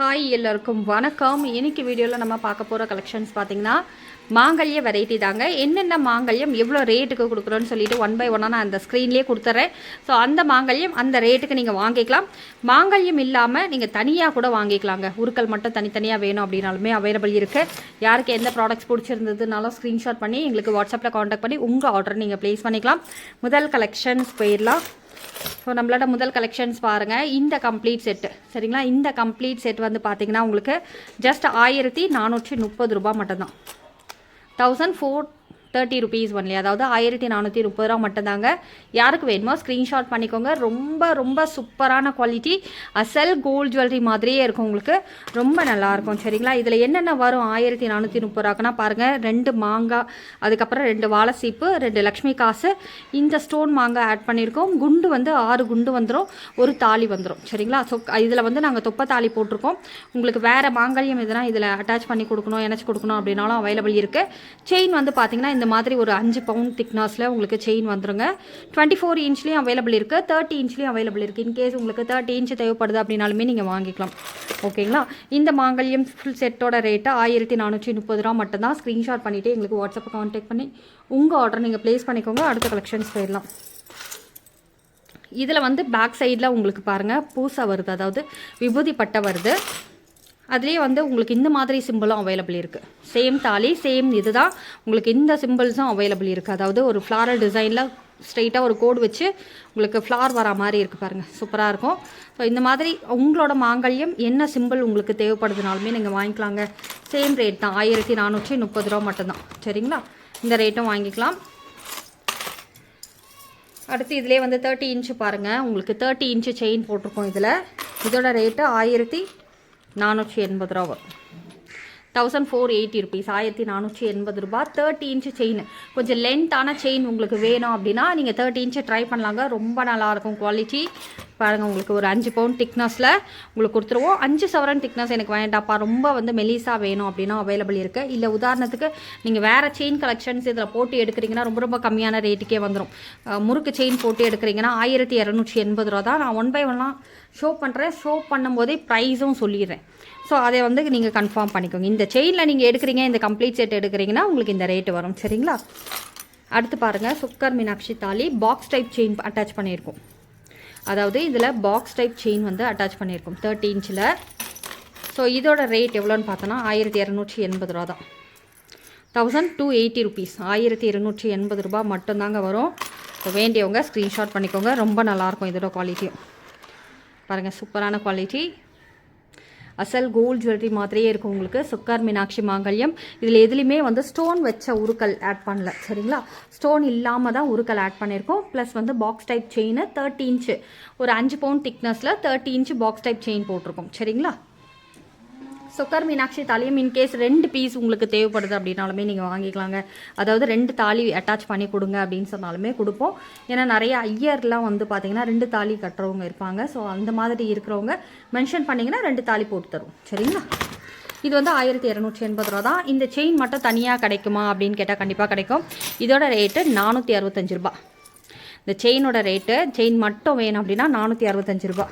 Hi எல்லோருக்கும் வணக்கம். இன்றைக்கி வீடியோவில் நம்ம பார்க்க போகிற கலெக்ஷன்ஸ் பார்த்தீங்கன்னா மாங்கல்ய வெரைட்டி தாங்க. என்னென்ன மாங்கல்யம் எவ்வளோ ரேட்டுக்கு கொடுக்குறோன்னு சொல்லிட்டு ஒன் பை ஒன்னாக நான் அந்த ஸ்க்ரீன்லேயே கொடுத்துட்றேன் ஸோ அந்த மாங்கல்யம் அந்த ரேட்டுக்கு நீங்கள் வாங்கிக்கலாம். மாங்கல்யம் இல்லாமல் நீங்கள் தனியாக கூட வாங்கிக்கலாங்க. உருக்கள் மட்டும் தனித்தனியாக வேணும் அப்படின்னாலுமே அவைலபிள் இருக்குது யாருக்கு எந்த ப்ராடக்ட்ஸ் பிடிச்சிருந்ததுனாலும் ஸ்க்ரீன்ஷாட் பண்ணி எங்களுக்கு வாட்ஸ்அப்பில் காண்டாக்ட் பண்ணி உங்கள் ஆர்டர் நீங்கள் ப்ளேஸ் பண்ணிக்கலாம். முதல் கலெக்ஷன்ஸ் போயிடலாம். ஸோ நம்மளோட முதல் கலெக்ஷன்ஸ் பாருங்கள் இந்த கம்ப்ளீட் செட்டு சரிங்களா? இந்த கம்ப்ளீட் செட் வந்து பார்த்தீங்கன்னா உங்களுக்கு ஜஸ்ட் ஆயிரத்தி நானூற்றி முப்பது ரூபாய் மட்டும்தான். Thousand four thirty rupees only அதாவது ஆயிரத்தி நானூற்றி முப்பது ரூபா மட்டும்தாங்க. யாருக்கு வேணுமோ ஸ்க்ரீன்ஷாட் பண்ணிக்கோங்க. ரொம்ப ரொம்ப சூப்பரான குவாலிட்டி அசல் கோல்ட் ஜுவல்லரி மாதிரியே இருக்கும் உங்களுக்கு. ரொம்ப நல்லாயிருக்கும் சரிங்களா? இதில் என்னென்ன வரும்? ஆயிரத்தி நானூற்றி முப்பது ரூபாக்குன்னா பாருங்கள் ரெண்டு மாங்காய் அதுக்கப்புறம் ரெண்டு வாழை சீப்பு ரெண்டு லக்ஷ்மி காசு. இந்த ஸ்டோன் மாங்காய் ஆட் பண்ணியிருக்கோம் குண்டு வந்து ஆறு குண்டு வந்துடும் ஒரு தாலி வந்துடும் சரிங்களா? ஸோ இதில் வந்து நாங்கள் தொப்பை தாலி போட்டிருக்கோம். உங்களுக்கு வேறு மாங்கல்யம் எதுனா இதில் அட்டாச் பண்ணி கொடுக்கணும் இணைச்சி கொடுக்கணும் அப்படின்னாலும் அவைலபிள் இருக்குது செயின் வந்து பார்த்தீங்கன்னா இந்த மாதிரி ஒரு அஞ்சு பவுண்ட் திக்னஸில் உங்களுக்கு செயின் வந்துருங்க. டுவெண்ட்டி ஃபோர் இன்ச்லேயும் அவைலபிள் இருக்குது தேர்ட்டி இன்ச்லேயும் அவைலபிள் இருக்குது இன்கேஸ் உங்களுக்கு தேர்ட்டி இன்ச் தேவைப்படுது அப்படின்னாலுமே நீங்கள் வாங்கிக்கலாம். ஓகேங்களா இந்த மாங்கல்யம் ஃபுல் செட்டோட ரேட்டு ஆயிரத்தி நானூற்றி முப்பது ரூபா மட்டும்தான். ஸ்க்ரீன்ஷாட் பண்ணிவிட்டு எங்களுக்கு வாட்ஸ்அப்பை கான்டாக்ட் பண்ணி உங்கள் ஆர்டர் நீங்கள் ப்ளேஸ் பண்ணிக்கோங்க. அடுத்த கலெக்ஷன்ஸ் போயிடலாம். இதில் வந்து பேக் சைடில் உங்களுக்கு பாருங்கள் பூசா வருது. அதாவது விபூதி பட்டை வருது. அதுலேயே வந்து உங்களுக்கு இந்த மாதிரி சிம்பிளும் அவைலபிள் இருக்குது சேம் தாலி சேம் இதுதான். உங்களுக்கு இந்த சிம்பிள்ஸும் அவைலபிள் இருக்குது அதாவது ஒரு ஃப்ளாரல் டிசைனில் ஸ்ட்ரெயிட்டாக ஒரு கோடு வச்சு உங்களுக்கு ஃப்ளார் வர மாதிரி இருக்குது பாருங்கள் சூப்பராக இருக்கும். ஸோ இந்த மாதிரி உங்களோட மாங்கல்யம் என்ன சிம்பிள் உங்களுக்கு தேவைப்படுதுனாலுமே நீங்கள் வாங்கிக்கலாங்க. சேம் ரேட் தான். ஆயிரத்தி நானூற்றி முப்பது ரூபா மட்டும்தான். சரிங்களா? இந்த ரேட்டும் வாங்கிக்கலாம். அடுத்து இதிலே வந்து தேர்ட்டி இன்ச்சு பாருங்கள் உங்களுக்கு தேர்ட்டி இன்ச்சு செயின் போட்டிருக்கோம் இதில். இதோட ரேட்டு ஆயிரத்தி நானூற்றி எண்பது ரூபா வரும் தௌசண்ட் ஃபோர் எயிட்டி ருபீஸ் ஆயிரத்தி நானூற்றி எண்பது ரூபா தேர்ட்டி இன்ச்சு செயின் கொஞ்சம் லென்த்தான செயின் உங்களுக்கு வேணும் அப்படின்னா நீங்கள் தேர்ட்டி இன்ச்சு ட்ரை பண்ணலாங்க. ரொம்ப நல்லாயிருக்கும் குவாலிட்டி பாருங்கள் உங்களுக்கு ஒரு அஞ்சு பவுண்ட் திக்னஸில் உங்களுக்கு கொடுத்துருவோம். அஞ்சு சவரன் திக்னஸ் எனக்கு வேண்டாப்பா ரொம்ப வந்து மெலிசாக வேணும் அப்படின்னா அவைலபிள் இருக்குது இல்லை உதாரணத்துக்கு நீங்கள் வேறு செயின் கலெக்ஷன்ஸ் இதில் போட்டு எடுக்கிறீங்கன்னா ரொம்ப ரொம்ப கம்மியான ரேட்டுக்கே வந்துடும் முறுக்கு செயின் போட்டு எடுக்கிறீங்கன்னா ஆயிரத்தி இரநூற்றி எண்பது ரூபா தான். நான் ஒன் பை ஒன்னாக ஷோ பண்ணுறேன் ஷோ பண்ணும்போதே ப்ரைஸும் சொல்லிடுறேன். ஸோ அதை வந்து நீங்கள் கன்ஃபார்ம் பண்ணிக்கோங்க. இந்த செயினில் நீங்கள் எடுக்கிறீங்க இந்த கம்ப்ளீட் செட் எடுக்கிறீங்கன்னா உங்களுக்கு இந்த ரேட்டு வரும். சரிங்களா? அடுத்து பாருங்கள் சுக்கர் மீனாட்சி தாலி பாக்ஸ் டைப் செயின் அட்டாச் பண்ணியிருக்கோம். அதாவது இதில் பாக்ஸ் டைப் செயின் வந்து அட்டாச் பண்ணியிருக்கோம். தேர்ட்டி இன்ச்சில். ஸோ இதோட ரேட் எவ்வளோன்னு பார்த்தோன்னா ஆயிரத்தி இரநூற்றி எண்பது ரூபா தான். தௌசண்ட் டூ எயிட்டி ருபீஸ் ஆயிரத்தி இருநூற்றி எண்பது ரூபா மட்டும்தாங்க வரும். ஸோ வேண்டியவங்க ஸ்க்ரீன்ஷாட் பண்ணிக்கோங்க. ரொம்ப நல்லாயிருக்கும் இதோட குவாலிட்டியும் பாருங்கள் சூப்பரான குவாலிட்டி அசல் கோல்ட் ஜுவல்லரி மாதிரியே இருக்கும் உங்களுக்கு. சுக்கார் மீனாட்சி மாங்கல்யம். இதில் எதுலேயுமே வந்து ஸ்டோன் வச்ச உருக்கல் ஆட் பண்ணல. சரிங்களா? ஸ்டோன் இல்லாமல் தான் உருக்கல் ஆட் பண்ணியிருக்கோம் ப்ளஸ் வந்து box type chain thirty inch ஒரு அஞ்சு pound திக்னஸில் thirty inch box type chain போட்டிருக்கோம். சரிங்களா? சொக்கர் மீனாட்சி தாலியும் இன்கேஸ் ரெண்டு பீஸ் உங்களுக்கு தேவைப்படுது அப்படின்னாலுமே நீங்கள் வாங்கிக்கலாங்க. அதாவது ரெண்டு தாலி அட்டாச் பண்ணி கொடுங்க அப்படின்னு சொன்னாலுமே கொடுப்போம். ஏன்னா நிறைய ஐயர்லாம் வந்து பார்த்தீங்கன்னா ரெண்டு தாலி கட்டுறவங்க இருப்பாங்க. ஸோ அந்த மாதிரி இருக்கிறவங்க மென்ஷன் பண்ணிங்கன்னா ரெண்டு தாலி போட்டு தரும் சரிங்களா? இது வந்து ஆயிரத்தி இரநூற்றி எண்பது ரூபா தான். இந்த செயின் மட்டும் தனியாக கிடைக்குமா அப்படின்னு கேட்டால் கண்டிப்பாக கிடைக்கும். இதோட ரேட்டு நானூற்றி அறுபத்தஞ்சு ரூபா. இந்த செயினோட ரேட்டு செயின் மட்டும் வேணும் அப்படின்னா நானூற்றி அறுபத்தஞ்சு ரூபா.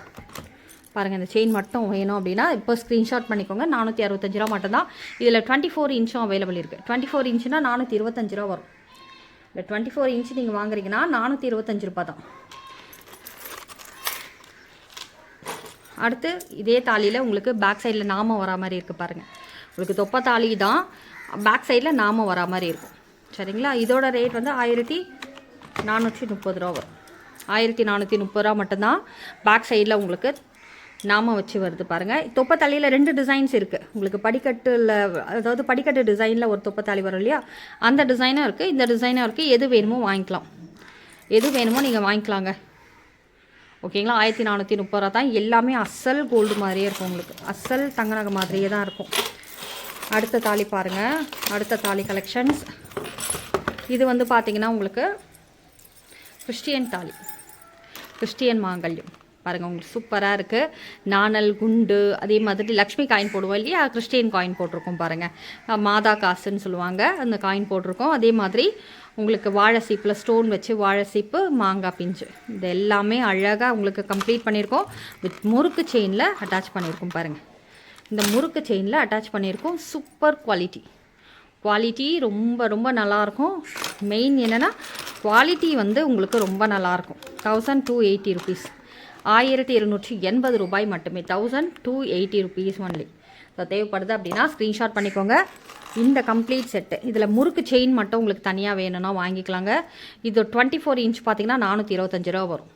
பாருங்கள் இந்த செயின் மட்டும் வேணும் அப்படின்னா இப்போ ஸ்க்ரீன்ஷாட் பண்ணிக்கோங்க. நானூற்றி அறுபத்தஞ்சு ரூபா மட்டும்தான். இதில் டுவெண்ட்டி ஃபோர் இன்ச்சும் அவைலபிள் இருக்குது டுவெண்ட்டி ஃபோர் இன்ச்சுனா நானூற்றி இருபத்தஞ்சு ரூபா வரும். இல்லை டுவெண்ட்டி ஃபோர் இன்ச்சு நீங்கள் வாங்குறீங்கன்னா நானூற்றி இருபத்தஞ்சு ரூபா தான். அடுத்து இதே தாலியில் உங்களுக்கு பேக் சைடில் நாமம் வரா மாதிரி இருக்குது பாருங்கள் உங்களுக்கு தொப்பை தாலி தான் பேக் சைடில் நாமம் வரா மாதிரி இருக்கும். சரிங்களா? இதோட ரேட் வந்து ஆயிரத்தி நானூற்றி முப்பது ரூபா வரும். ஆயிரத்தி நானூற்றி முப்பது ரூபா மட்டும்தான் பேக் சைடில் உங்களுக்கு நாம வச்சு வருது பாருங்கள் தொப்பத்தாலியில் ரெண்டு டிசைன்ஸ் இருக்குது உங்களுக்கு படிக்கட்டில் அதாவது படிக்கட்டு டிசைனில் ஒரு தொப்பத்தாலி வரும் இல்லையா? அந்த டிசைனும் இருக்குது இந்த டிசைனும் இருக்குது எது வேணுமோ வாங்கிக்கலாம். எது வேணுமோ நீங்கள் வாங்கிக்கலாங்க. ஓகேங்களா ஆயிரத்தி நானூற்றி முப்பது ரூபா தான். எல்லாமே அசல் கோல்டு மாதிரியே இருக்கும் உங்களுக்கு. அசல் தங்க நகை மாதிரியே தான் இருக்கும். அடுத்த தாலி பாருங்கள் அடுத்த தாலி கலெக்ஷன்ஸ் இது வந்து பார்த்தீங்கன்னா உங்களுக்கு கிறிஸ்டியன் தாலி. கிறிஸ்டியன் மாங்கல்யம். பாருங்கள் உங்களுக்கு சூப்பராக இருக்குது நாணல் குண்டு அதே மாதிரி லக்ஷ்மி காயின் போடுவோம் இல்லையா? கிறிஸ்டியன் காயின் போட்டிருக்கோம் பாருங்கள் மாதா காசுன்னு சொல்லுவாங்க அந்த காயின் போட்டிருக்கோம். அதே மாதிரி உங்களுக்கு வாழை சீப்பில் ஸ்டோன் வச்சு வாழை சீப்பு மாங்காய் பிஞ்சு. இது எல்லாமே அழகாக உங்களுக்கு கம்ப்ளீட் பண்ணியிருக்கோம். வித் முறுக்கு செயினில் அட்டாச் பண்ணியிருக்கோம் பாருங்கள் இந்த முறுக்கு செயினில் அட்டாச் பண்ணியிருக்கோம். சூப்பர் குவாலிட்டி குவாலிட்டி ரொம்ப ரொம்ப நல்லாயிருக்கும். மெயின் என்னென்னா குவாலிட்டி வந்து உங்களுக்கு ரொம்ப நல்லாயிருக்கும். தௌசண்ட் டூ எயிட்டி ருபீஸ் ஆயிரத்தி இருநூற்றி எண்பது ரூபாய் மட்டுமே. Thousand two eighty rupees only so தேவைப்படுது அப்படின்னா ஸ்க்ரீன்ஷாட் பண்ணிக்கோங்க. இந்த கம்ப்ளீட் செட்டு இதில் முறுக்கு செயின் மட்டும் உங்களுக்கு தனியாக வேணும்னா வாங்கிக்கலாங்க. இது டுவெண்ட்டி ஃபோர் இன்ச் பார்த்தீங்கன்னா நானூற்றி இருபத்தஞ்சு ரூபா வரும்.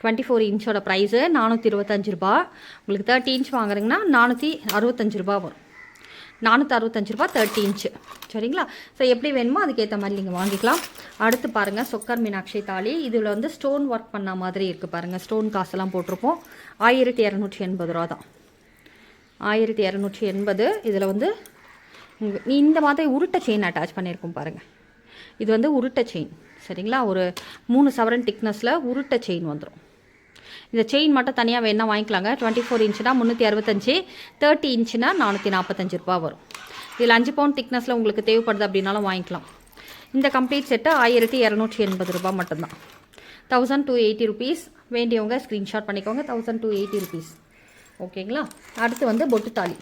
டுவெண்ட்டி ஃபோர் இன்ச்சோட ப்ரைஸு நானூற்றி இருபத்தஞ்சு ரூபா. உங்களுக்கு தேர்ட்டி இன்ச் வாங்குறீங்கன்னா நானூற்றி அறுபத்தஞ்சு ரூபா வரும். நானூற்றி அறுபத்தஞ்சு ரூபா தேர்ட்டி இன்ச்சு சரிங்களா? ஸோ எப்படி வேணுமோ அதுக்கேற்ற மாதிரி நீங்கள் வாங்கிக்கலாம். அடுத்து பாருங்கள் சொக்கர் மீனாட்சி தாலி. இதில் வந்து ஸ்டோன் ஒர்க் பண்ண மாதிரி இருக்குது பாருங்கள் ஸ்டோன் காசெல்லாம் போட்டிருப்போம். ஆயிரத்தி இரநூற்றி எண்பது ரூபா தான். ஆயிரத்தி இரநூற்றி எண்பது. இதில் வந்து நீ இந்த மாதிரி உருட்டை செயின் அட்டாச் பண்ணியிருக்கோம் பாருங்கள் இது வந்து உருட்டை செயின் சரிங்களா? ஒரு மூணு சவரன் திக்னஸில் உருட்டை செயின் வந்துடும் இந்த செயின் மட்டும் தனியாக வேணால் வாங்கிக்கலாங்க. டுவெண்ட்டி ஃபோர் இன்ச்சுனா முந்நூற்றி அறுபத்தஞ்சு தேர்ட்டி இன்ச்சுனா நானூற்றி நாற்பத்தஞ்சு ரூபா வரும். இதில் அஞ்சு பவுண்ட் திக்னஸில் உங்களுக்கு தேவைப்படுது அப்படின்னாலும் வாங்கிக்கலாம். இந்த கம்ப்ளீட் செட்டு ஆயிரத்தி இரநூற்றி எண்பது ரூபா மட்டும்தான். தௌசண்ட் டூ எயிட்டி ருபீஸ் வேண்டியவங்க ஸ்க்ரீன்ஷாட் பண்ணிக்கோங்க. தௌசண்ட் டூ எயிட்டி ருபீஸ் ஓகேங்களா? அடுத்து வந்து பொட்டு தாலி.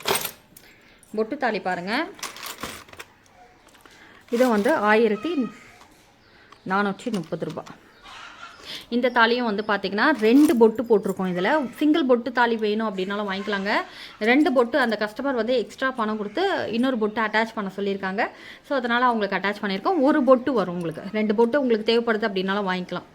பொட்டு தாலி பாருங்கள் இது வந்து ஆயிரத்தி நானூற்றி முப்பது ரூபாய். இந்த தாலியும் வந்து பார்த்தீங்கன்னா ரெண்டு பொட்டு போட்டிருக்கோம் இதில். சிங்கிள் பொட்டு தாலி வேணும் அப்படின்னாலும் வாங்கிக்கலாங்க. ரெண்டு பொட்டு அந்த கஸ்டமர் வந்து எக்ஸ்ட்ரா பணம் கொடுத்து இன்னொரு பொட்டு அட்டாச் பண்ண சொல்லியிருக்காங்க. ஸோ அதனால் அவங்களுக்கு அட்டாச் பண்ணியிருக்கோம். ஒரு பொட்டு வரும் உங்களுக்கு. ரெண்டு பொட்டு உங்களுக்கு தேவைப்படுது அப்படின்னாலும் வாங்கிக்கலாம்.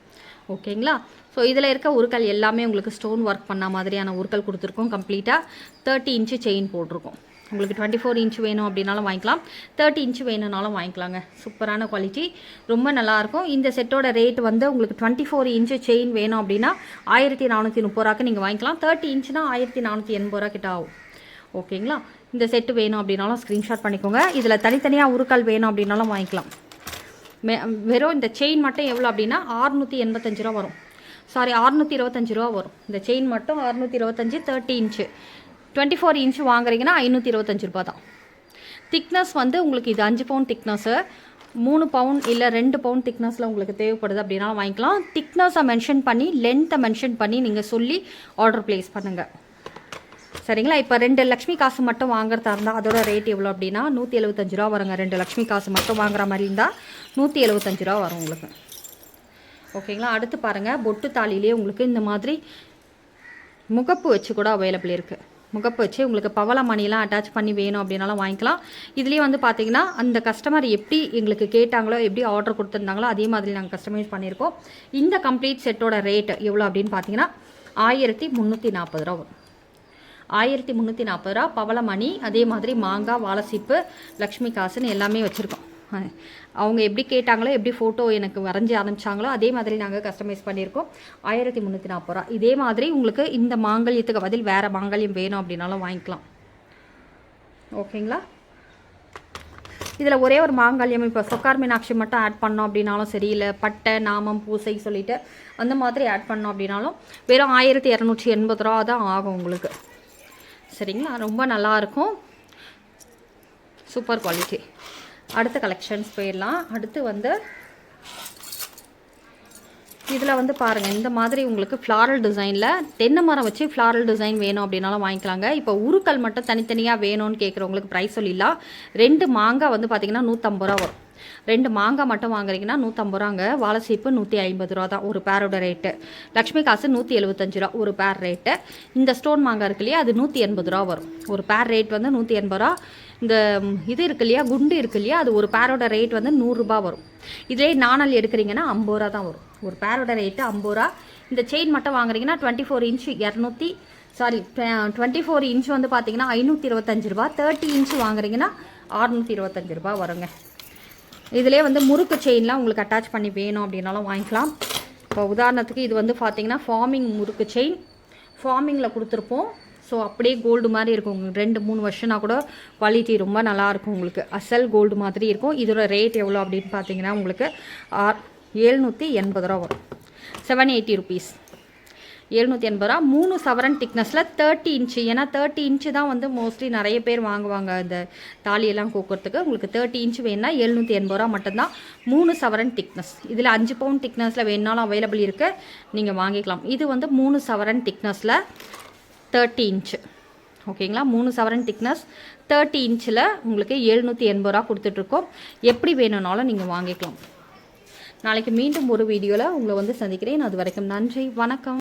ஓகேங்களா? ஸோ இதில் இருக்க உருக்கள் எல்லாமே உங்களுக்கு ஸ்டோன் ஒர்க் பண்ண மாதிரியான உருக்கள் கொடுத்துருக்கோம் கம்ப்ளீட்டாக தேர்ட்டி இன்ச்சு செயின் போட்டிருக்கோம். உங்களுக்கு டுவெண்ட்டி ஃபோர் இன்ச் வேணும் அப்படின்னாலும் வாங்கிக்கலாம். தேர்ட்டி இன்ச் வேணும்னாலும் வாங்கிக்கலாங்க. சூப்பரான குவாலிட்டி ரொம்ப நல்லாயிருக்கும். இந்த செட்டோட ரேட் வந்து உங்களுக்கு டுவெண்ட்டி ஃபோர் இன்ச்சு செயின் வேணும் அப்படின்னா ஆயிரத்தி நானூற்றி முப்பது ரூபாய்க்கு நீங்கள் வாங்கிக்கலாம். தேர்ட்டி இன்ச்சுனா ஆயிரத்தி நானூற்றி எண்பது ரூபா கிட்ட ஆகும். ஓகேங்களா? இந்த செட்டு வேணும் அப்படின்னாலும் ஸ்க்ரீன்ஷாட் பண்ணிக்கோங்க. இதில் தனித்தனியாக உருக்கால் வேணும் அப்படின்னாலும் வாங்கிக்கலாம். மே- வெறும் இந்த செயின் மட்டும் எவ்வளோ அப்படின்னா ஆறுநூற்றி எண்பத்தஞ்சு ரூபா வரும். சாரி அறுநூற்றி இருபத்தஞ்சு ரூபா வரும். இந்த செயின் மட்டும் அறுநூற்றி இருபத்தஞ்சி thirty inch twenty four inch வாங்குறீங்கன்னா ஐநூற்றி இருபத்தஞ்சி ரூபா தான் திக்னஸ் வந்து உங்களுக்கு இது அஞ்சு பவுன் திக்னஸ்ஸு மூணு பவுன் இல்லை ரெண்டு பவுன் திக்னஸில் உங்களுக்கு தேவைப்படுது அப்படின்னா வாங்கிக்கலாம். திக்னஸை மென்ஷன் பண்ணி லென்த்தை மென்ஷன் பண்ணி நீங்கள் சொல்லி ஆர்டர் ப்ளேஸ் பண்ணுங்கள் சரிங்களா? இப்போ ரெண்டு லக்ஷ்மி காசு மட்டும் வாங்குறதா இருந்தால் அதோட ரேட் எவ்வளோ அப்படின்னா நூற்றி எழுபத்தஞ்சு ரூபா வருங்க. ரெண்டு லக்ஷ்மி காசு மட்டும் வாங்குற மாதிரி இருந்தால் நூற்றி எழுபத்தஞ்சு ரூபா வரும் உங்களுக்கு. ஓகேங்களா அடுத்து பாருங்கள் பொட்டு தாலியிலே உங்களுக்கு இந்த மாதிரி முகப்பு வச்சு கூட அவைலபிள் இருக்குது முகப்பு வச்சு உங்களுக்கு பவள மணிலாம் அட்டாச் பண்ணி வேணும் அப்படின்னாலும் வாங்கிக்கலாம். இதுலேயே வந்து பார்த்தீங்கன்னா அந்த கஸ்டமர் எப்படி எங்களுக்கு கேட்டாங்களோ எப்படி ஆர்டர் கொடுத்துருந்தாங்களோ அதே மாதிரி நாங்கள் கஸ்டமைஸ் பண்ணியிருக்கோம். இந்த கம்ப்ளீட் செட்டோட ரேட் எவ்வளோ அப்படின்னு பார்த்தீங்கன்னா ஆயிரத்தி முந்நூற்றி நாற்பது ரூபா வரும். ஆயிரத்தி முந்நூற்றி நாற்பது ரூபா பவளமணி அதே மாதிரி மாங்காய் வாழைசீப்பு லக்ஷ்மி காசுன்னு எல்லாமே வச்சுருக்கோம். அவங்க எப்படி கேட்டாங்களோ எப்படி ஃபோட்டோ எனக்கு வரைஞ்சி அனுப்பிச்சாங்களோ அதே மாதிரி நாங்கள் கஸ்டமைஸ் பண்ணியிருக்கோம். ஆயிரத்தி முந்நூற்றி நாற்பது ரூபா. இதே மாதிரி உங்களுக்கு இந்த மாங்கல்யத்துக்கு பதில் வேறு மாங்கல்யம் வேணும் அப்படின்னாலும் வாங்கிக்கலாம். ஓகேங்களா? இதில் ஒரே ஒரு மாங்கல்யம். இப்போ சொக்கார் மீனாட்சி மட்டும் ஆட் பண்ணோம் அப்படின்னாலும் சரி இல்லை பட்டை நாமம் பூசை சொல்லிட்டு அந்த மாதிரி ஆட் பண்ணோம் அப்படின்னாலும் வெறும் ஆயிரத்தி இரநூற்றி எண்பது ரூபா தான் ஆகும் உங்களுக்கு. சரிங்களா? ரொம்ப நல்லா இருக்கும். Super quality. அடுத்த கலெக்ஷன்ஸ் போயிடலாம். அடுத்து வந்து இதில் வந்து பாருங்கள் இந்த மாதிரி உங்களுக்கு ஃப்ளாரல் டிசைனில் தென்னை மரம் வச்சு ஃப்ளாரல் டிசைன் வேணும் அப்படின்னாலும் வாங்கிக்கலாங்க. இப்போ உருக்கள் மட்டும் தனித்தனியாக வேணும்னு கேட்குறவங்களுக்கு ப்ரைஸ் சொல்லிடலாம். ரெண்டு மாங்காய் வந்து பார்த்திங்கன்னா நூற்றம்பது ரூபா வரும். ரெண்டு மாங்காய் மட்டும் வாங்குறீங்கன்னா நூற்றம்பது ரூபாங்க. வாழைசீப்பு நூற்றி ஐம்பது ரூபா தான் ஒரு பேரோட ரேட்டு லக்ஷ்மி காசு நூற்றி எழுபத்தஞ்சு ரூபா ஒரு பேர் ரேட்டு இந்த ஸ்டோன் மாங்காய் இருக்கு இல்லையா அது நூற்றி எண்பது ரூபா வரும். ஒரு பேர் ரேட் வந்து நூற்றி எண்பது ரூபா. இந்த இது இருக்கு இல்லையா குண்டு இருக்கு இல்லையா அது ஒரு பேரோட ரேட் வந்து நூறுரூபா வரும். இதே நாணல் எடுக்கிறீங்கன்னா ஐம்பது ரூபா தான் வரும். ஒரு பேரோட ரேட்டு ஐம்பது ரூபா. இந்த செயின் மட்டும் வாங்குறீங்கன்னா டுவெண்ட்டி ஃபோர் இன்ச்சு இரநூத்தி சாரி டுவெண்ட்டி ஃபோர் இன்ச் வந்து பார்த்தீங்கன்னா ஐநூற்றி இருபத்தஞ்சு ரூபா. தேர்ட்டி இன்ச்சு வாங்குறீங்கன்னா அறுநூற்றி இருபத்தஞ்சு ரூபா வருங்க. இதிலே வந்து முறுக்கு செயின்லாம் உங்களுக்கு அட்டாச் பண்ணி வேணும் அப்படின்னாலும் வாங்கிக்கலாம். இப்போ உதாரணத்துக்கு இது வந்து பார்த்தீங்கன்னா ஃபார்மிங் முறுக்கு செயின் ஃபார்மிங்கில் கொடுத்துருப்போம். ஸோ அப்படியே கோல்டு மாதிரி இருக்கும். உங்களுக்கு ரெண்டு மூணு வருஷம்னா கூட குவாலிட்டி ரொம்ப நல்லாயிருக்கும் உங்களுக்கு. அசல் கோல்டு மாதிரி இருக்கும். இதோட ரேட் எவ்வளோ அப்படின்னு பார்த்தீங்கன்னா உங்களுக்கு ஆர் எழுநூற்றி எண்பது ரூபா வரும். செவன் எயிட்டி ருபீஸ் எழுநூற்றி எண்பது ரூபா. மூணு சவரன் திக்னஸில் தேர்ட்டி இன்ச்சு ஏன்னா தேர்ட்டி இன்ச்சு தான் வந்து மோஸ்ட்லி நிறைய பேர் வாங்குவாங்க இந்த தாலியெல்லாம் கோக்கிறதுக்கு. உங்களுக்கு தேர்ட்டி இன்ச்சு வேணும்னா எழுநூற்றி எண்பது ரூபா மட்டும்தான். மூணு சவரன் திக்னஸ் இதில் அஞ்சு பவுன் திக்னஸில் வேணுனாலும் அவைலபிள் இருக்குது நீங்கள் வாங்கிக்கலாம். இது வந்து மூணு சவரன் திக்னஸில் தேர்ட்டி இன்ச்சு ஓகேங்களா? மூணு சவரன் திக்னஸ் தேர்ட்டி இன்ச்சில் உங்களுக்கு எழுநூற்றி எண்பது ரூபா கொடுத்துட்ருக்கோம். எப்படி வேணும்னாலும் நீங்கள் வாங்கிக்கலாம். நாளைக்கு மீண்டும் ஒரு வீடியோவில் உங்களை வந்து சந்திக்கிறேன். அது வரைக்கும் நன்றி. வணக்கம்.